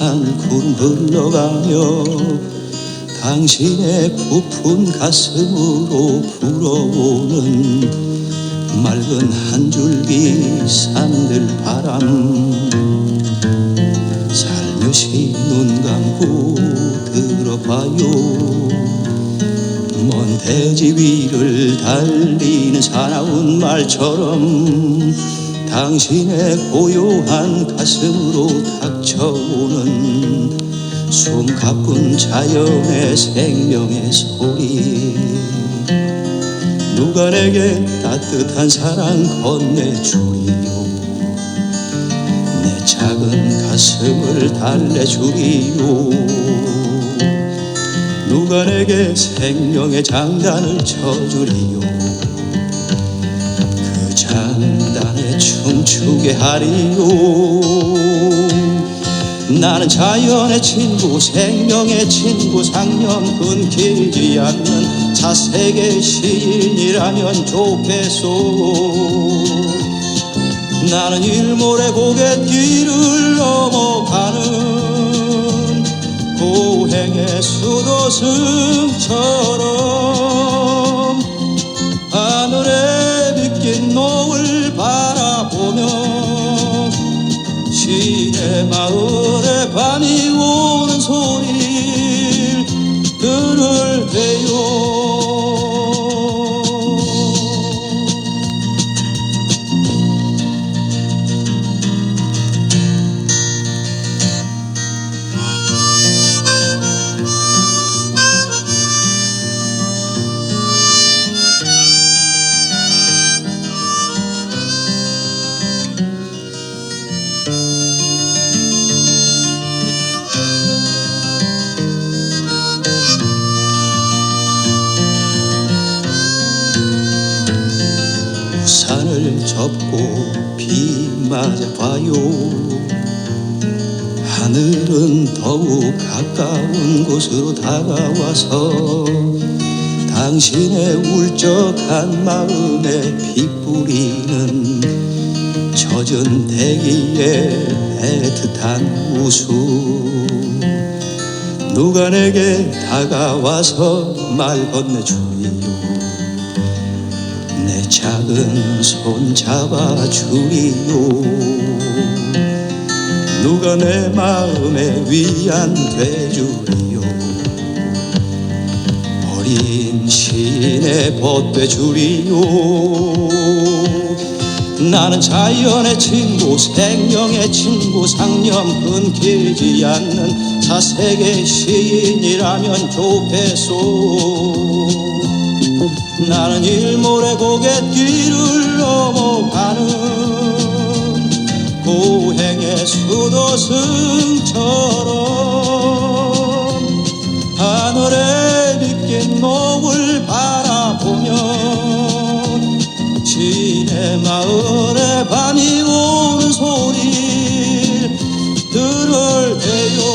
하늘 구름 흘러가며 당신의 부푼 가슴으로 불어오는 맑은 한 줄기 산들 바람. 살며시 눈 감고 들어봐요. 먼 대지 위를 달리는 사나운 말처럼 당신의 고요한 가슴으로 닥쳐오는 숨가쁜 자연의 생명의 소리. 누가 내게 따뜻한 사랑 건네주리요? 내 작은 가슴을 달래주리요? 누가 내게 생명의 장단을 쳐주리요 그 장단에 춤추게 하리요. 나는 자연의 친구 생명의 친구 상념 끊기지 않는 자세계 시인이라면 좋겠소. 나는 일몰의 고갯길을 넘어가는 고행의 수도승처럼 시내 마을 접고 비 맞아 봐요. 하늘은 더욱 가까운 곳으로 다가와서 당신의 울적한 마음에 비 뿌리는 젖은 대기의 애틋한 웃음. 누가 내게 다가와서 말 건네주리요 내 작은 손 잡아주리요 누가 내 마음에 위안 돼주리요 어린 신에 벗돼주리요 나는 자연의 친구 생명의 친구 상념 끊기지 않는 자세계 시인이라면 좋겠소 나는 일몰의 고개 뒤를 넘어가는 고행의 수도승처럼 하늘에 빛긴 목을 바라보며 시내 마을의 밤이 오는 소리 들을 대요.